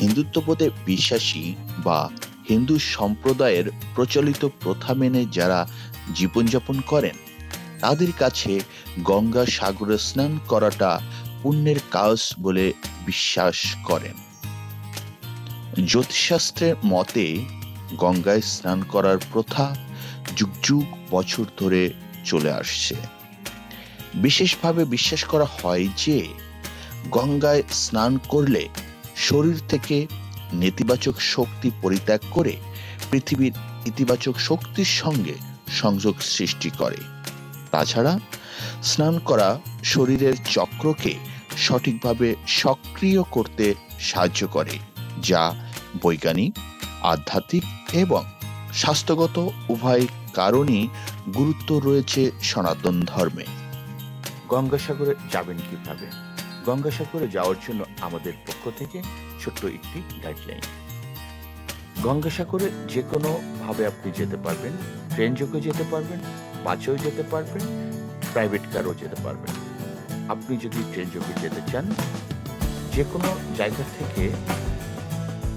হিন্দুত্ববোধে বিশ্বাসী বা হিন্দু সম্প্রদায়ের প্রচলিত প্রথা মেনে যারা জীবনযাপন করেন, তাদের কাছে গঙ্গা সাগরে স্নান করাটা পুণ্যের কাজ বলে বিশ্বাস করেন। জ্যোতিষশাস্ত্রের মতে, গঙ্গায় স্নান করার প্রথা যুগ যুগ বছর ধরে চলে আসছে। বিশেষভাবে বিশ্বাস করা হয় যে, গঙ্গায় স্নান করলে শরীর থেকে নেতিবাচক শক্তি পরিত্যাগ করে পৃথিবীর ইতিবাচক শক্তির সঙ্গে সংযোগ সৃষ্টি করে। তাছাড়া স্নান করা শরীরের চক্রকে সঠিকভাবে সক্রিয় করতে সাহায্য করে, যা বৈজ্ঞানিক, আধ্যাত্মিক এবং স্বাস্থ্যগত উভয় কারণই গুরুত্ব রয়েছে সনাতন ধর্মে। গঙ্গাসাগরে যাবেন কীভাবে? গঙ্গাসাগরে যাওয়ার জন্য আমাদের পক্ষ থেকে ছোট্ট একটি গাইডলাইন গঙ্গাসাগরে যে কোনো ভাবে আপনি যেতে পারবেন ট্রেন যোগে যেতে পারবেন বাসেও যেতে পারবেন প্রাইভেট কারও যেতে পারবেন। আপনি যদি ট্রেন যোগে যেতে চান যে কোনো জায়গা থেকে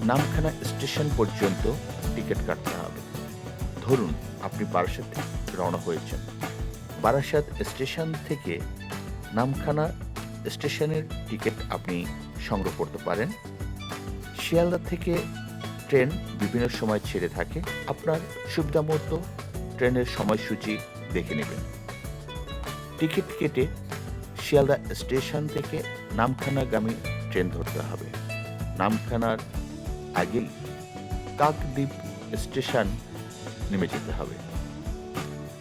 নামখানা স্টেশন পর্যন্ত টিকিট কাটতে হবে। ধরুন, আপনি বারাসাত রওনা হয়েছেন। বারাসাত স্টেশন থেকে নামখানা স্টেশনের টিকিট আপনি সংগ্রহ করতে পারেন। শিয়ালদা থেকে ট্রেন বিভিন্ন সময় ছেড়ে থাকে। আপনার সুবিধা মতো ট্রেনের সময়সূচি দেখে নেবেন। টিকিট কেটে শিয়ালদা স্টেশন থেকে নামখানাগামী ট্রেন ধরতে হবে। নামখানার আগেই কাকদ্বীপ স্টেশন নেমে যেতে হবে।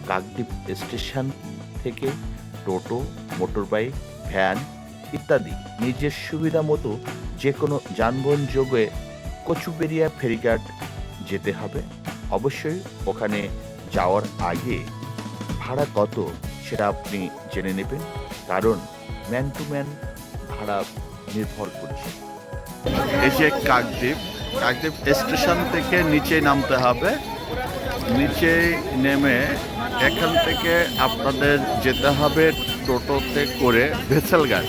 কাকদ্বীপ স্টেশন থেকে টোটো, মোটরবাইক, ভ্যান ইত্যাদি নিজের সুবিধা মতো যে কোনো যানবাহন যোগে কচুবেরিয়া ফেরিঘাট যেতে হবে। অবশ্যই ওখানে যাওয়ার আগে ভাড়া কত সেটা আপনি জেনে নেবেন, কারণ ম্যান টু ম্যান ভাড়া নির্ভর করছে। এই যে কাকদ্বীপ কাকদ্বীপ স্টেশন থেকে নিচে নামতে হবে। নিচে নেমে এখান থেকে আপনাদের যেতে হবে টোটোতে করে ভেসেলঘাট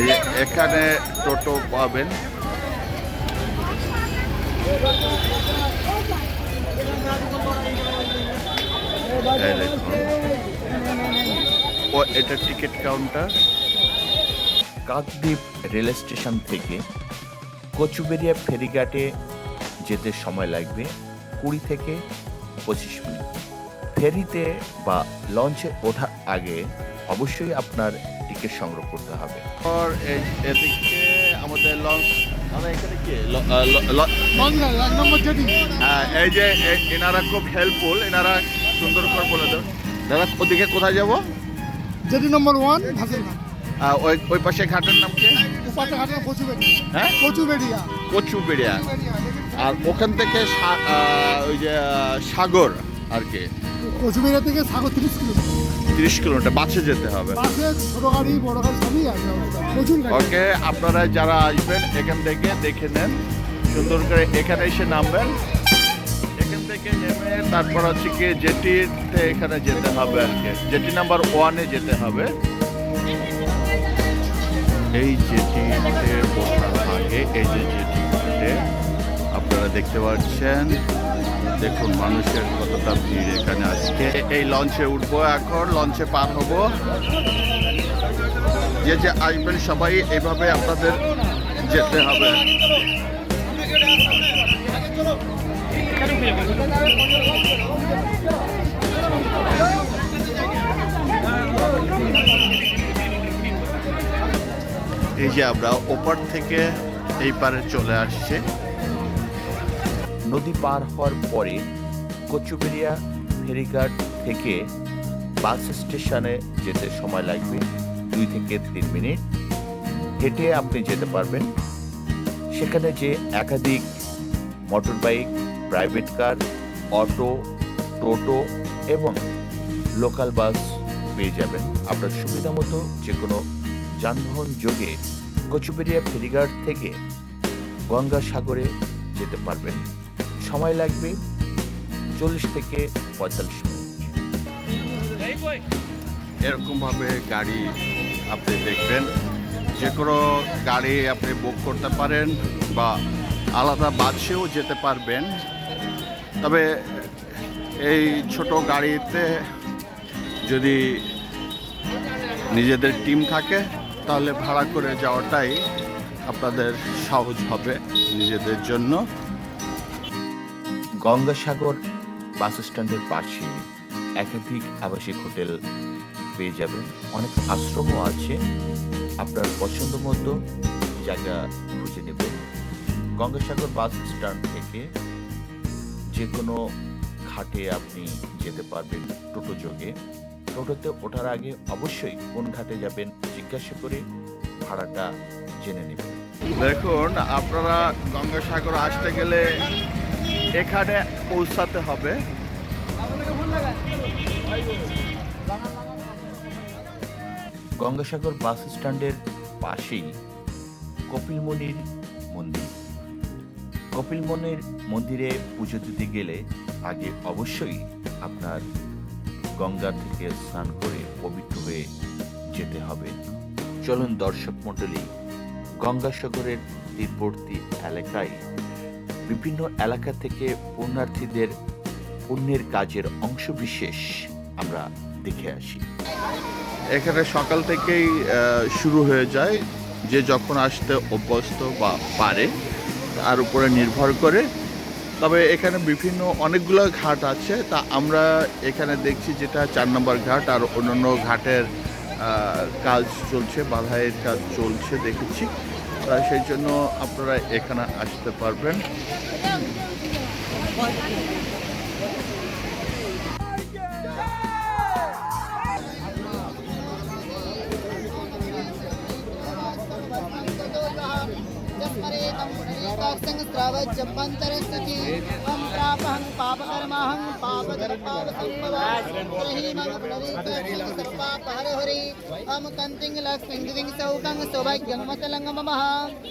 এই এখানে টোটো পাবেন। এটা ticket counter. Kakdwip rail station থেকে কচুবেরিয়া ফেরিঘাটে যেতে সময় লাগবে কুড়ি থেকে পঁচিশ মিনিট। ফেরিতে বা লঞ্চে ওঠার আগে অবশ্যই আপনার টিকিট সংগ্রহ করতে হবে। আর এই এদিকে আমাদের লঞ্চ হ্যাঁ, এই যে এনারা খুব হেল্পফুল এনারা সুন্দর করে বলে দেন দাদা ওদিকে কোথায় যাব? জেটি নম্বর ওয়ান ওই ওই পাশে ঘাটের নাম কি? হ্যাঁ? কচুবেড়িয়া। কচুবেড়িয়া। আর ওখান থেকে সা- ওই যে সাগর আর কি। থেকে সাগর তিরিশ কিলোমিটার। তিরিশ কিলোমিটার বাসে যেতে হবে। বাসে ছোট গাড়ি বড় গাড়ি সবই আছে প্রচুর ওকে আপনারা যারা আসবেন এখান থেকে দেখে নেন। সুন্দর করে এখানে এসে নামবেন। এখান থেকে নেমে তারপর হচ্ছে কি জেটিতে এখানে যেতে হবে আর কি। জেটি নাম্বার ওয়ানে যেতে হবে। এই জেটিতে ওঠার আগে এই যে জেটি ঘাটে আপনারা দেখতে পাচ্ছেন। দেখুন মানুষের কতটা ভিড় এখানে আজকে। এই লঞ্চে উঠবো এখন, লঞ্চে পার হব। যে যে আসবেন সবাই এইভাবে আপনাদের যেতে হবে। এই যে আমরা ওপার থেকে এই পারে চলে আসছে। নদী পার হওয়ার পরে কচুবেরিয়া ফেরিঘাট থেকে বাস স্টেশনে যেতে সময় লাগবে দুই থেকে তিন মিনিট। হেঁটে আপনি যেতে পারবেন। সেখানে যে একাধিক motor bike private car, auto, টোটো এবং লোকাল বাস পেয়ে যাবেন। আপনার সুবিধা মতো যে কোনো যানবাহন যোগে কচুবেরিয়া ফেরিঘাট থেকে গঙ্গাসাগরে যেতে পারবেন। সময় লাগবে চল্লিশ থেকে পঁয়তাল্লিশ মিনিট। এরকম ভাবে গাড়ি আপনি দেখবেন। যে কোনো গাড়ি আপনি বুক করতে পারেন বা আলাদা বাসেও যেতে পারবেন। তবে এই ছোট গাড়িতে যদি নিজেদের টিম থাকে, তাহলে ভাড়া করে যাওয়াটাই আপনাদের সহজ হবে নিজেদের জন্য। গঙ্গাসাগর বাস স্ট্যান্ডের পাশে একাধিক আবাসিক হোটেল পেয়ে যাবেন। অনেক আশ্রমও আছে। আপনার পছন্দ মতো জায়গা খুঁজে নেবেন। গঙ্গাসাগর বাস স্ট্যান্ড থেকে যে কোনো ঘাটে আপনি যেতে পারবেন টোটো যোগে। টোটোতে ওঠার আগে অবশ্যই কোন ঘাটে যাবেন জিজ্ঞাসা করে ভাড়াটা জেনে নেবেন। দেখুন, আপনারা গঙ্গাসাগর আসতে গেলে এখানে পৌঁছাতে হবে। গঙ্গাসাগর বাস স্ট্যান্ডের পাশেই কপিলমণির মন্দির। কপিলমণির মন্দিরে পুজো দিতে গেলে আগে অবশ্যই আপনার গঙ্গা থেকে স্নান করে পবিত্র হয়ে যেতে হবে। চলুন দর্শক মণ্ডলী, গঙ্গাসাগরের তীরবর্তী এলাকায় বিভিন্ন এলাকা থেকে পুণ্যার্থীদের পুণ্যের কাজের অংশ বিশেষ আমরা দেখে আসি। এখানে সকাল থেকেই শুরু হয়ে যায় যে যখন আসতে অভ্যস্ত বা পারে তার উপরে নির্ভর করে। তবে এখানে বিভিন্ন অনেকগুলো ঘাট আছে। তা আমরা এখানে দেখছি যেটা চার নম্বর ঘাট আর অন্যান্য ঘাটের কাজ চলছে, বাধাইয়ের কাজ চলছে দেখেছি। তা সেই জন্য আপনারা এখানে আসতে পারবেন। प्रवच हम प्रापहं पापकर्माहं पापकर्पावसंभवाहि मम प्रणीतक्षिण सर्वापहर हरि हम कंतिं लक्ष्मीं दिं सौकं सौभाग्यं मतलङ्गममः